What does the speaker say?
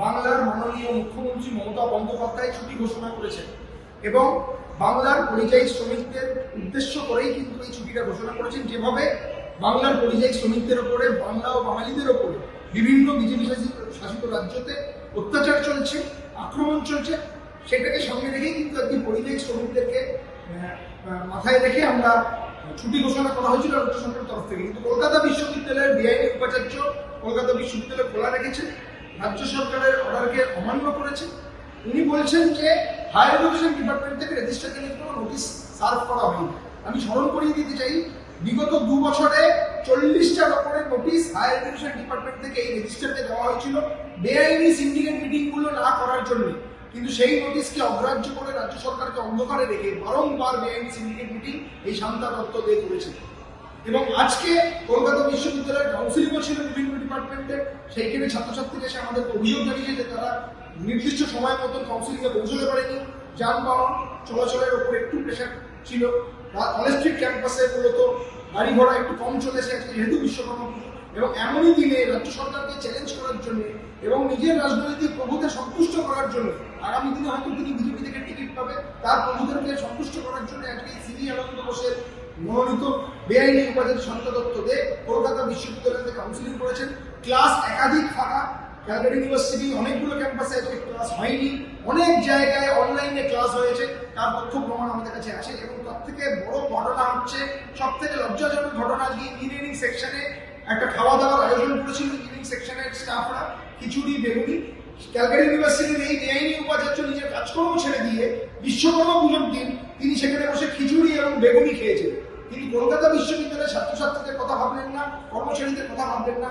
বাংলার মাননীয় মুখ্যমন্ত্রী মমতা বন্দ্যোপাধ্যায় ছুটি ঘোষণা করেছেন। এবং বাংলার পরিযায়ী শ্রমিকদের উদ্দেশ্য করেই কিন্তু এই ছুটিটা ঘোষণা করেছেন। যেভাবে বাংলার পরিযায়ী শ্রমিকদের ওপরে, বাংলা ও বাঙালিদের ওপরে বিভিন্ন বিজেপি শাসিত শাসিত রাজ্যতে অত্যাচার চলছে, আক্রমণ চলছে, সেটাকে সামনে রেখেই কিন্তু একদিন পরিযায়ী শ্রমিকদেরকে মাথায় রেখে আমরা ছুটি ঘোষণা করা হয়েছিল রাজ্য সরকারের তরফ থেকে। কিন্তু কলকাতা বিশ্ববিদ্যালয়ের বেআইনি উপাচার্য কলকাতা বিশ্ববিদ্যালয় খোলা রেখেছে রাজ্য সরকারের অর্ডারকে অমান্য করেছে। উনি বলছেন যে হায়ার এডুকেশন ডিপার্টমেন্ট থেকে রেজিস্টার রেজিস্ট্রেশনের কোনো নোটিশ সার্ভ করা হয়নি। আমি স্মরণ করিয়ে দিতে চাই, বিগত দু বছরে চল্লিশটা ওপরে নোটিশ হায়ার এডুকেশন ডিপার্টমেন্ট থেকে এই রেজিস্টারকে দেওয়া হয়েছিল, বেআইনি সিন্ডিকেট মিটিংগুলো না করার জন্য। কিন্তু সেই নোটিশকে অগ্রাহ্য করে রাজ্য সরকারকে অন্ধকারে রেখে বারংবার বেআইনি সিন্ডিকেট মিটিং এই শান্তা দত্ত দিয়ে করেছে। এবং আজকে কলকাতা বিশ্ববিদ্যালয়ের কাউন্সিলিংও ছিল বিভিন্ন ডিপার্টমেন্টে সেইখানে ছাত্রছাত্রীরা এসে আমাদের অভিযোগ জানিয়েছে যে তারা নির্দিষ্ট সময় মতন কাউন্সিলিংয়ে পৌঁছতে পারেনি। যানবাহন চলাচলের ওপর একটু প্রেশার ছিল। কলেজ স্ট্রিট ক্যাম্পাসে মূলত গাড়ি ঘোড়া একটু কম চলেছে আজকে, যেহেতু বিশ্বকর্মা এবং এমনই দিনে রাজ্য সরকারকে চ্যালেঞ্জ করার জন্য এবং নিজের রাজনৈতিক প্রভুতে সন্তুষ্ট করার জন্য আগামী দিনে হয়তো তিনি বিজেপি থেকে টিকিট পাবে, তার প্রভুদেরকে সন্তুষ্ট করার জন্য আজকে সিবি আনন্দ বোসের মনোনীত বেআইনি উপাচার্য শান্ত দত্ত দে কলকাতা বিশ্ববিদ্যালয়তে কাউন্সিলিং করেছেন। ক্লাস একাধিক ফাঁকা। ক্যালকাটা ইউনিভার্সিটি অনেকগুলো ক্যাম্পাসে আজকে ক্লাস হয়নি। অনেক জায়গায় অনলাইনে ক্লাস হয়েছে। তার তথ্য প্রমাণ আমাদের কাছে আছে এবং তার থেকে বড় ঘটনা হচ্ছে সব থেকে লজ্জাজনক ঘটনা আজকে ইঞ্জিনিয়ারিং সেকশনে একটা খাওয়া দাওয়ার আয়োজন করেছিল ইঞ্জিনিয়ারিং সেকশনের স্টাফরা খিচুড়ি, বেগুনি। ক্যালকাটা ইউনিভার্সিটির এই বেআইনি উপাচার্য নিজের কাজকর্ম ছেড়ে দিয়ে বিশ্বকর্মা পুজোর দিন তিনি সেখানে বসে খিচুড়ি এবং বেগুনি খেয়েছেন তিনি কলকাতা বিশ্ববিদ্যালয়ের ছাত্রছাত্রীদের কথা ভাবলেন না কর্মচারীদের কথা ভাবলেন না।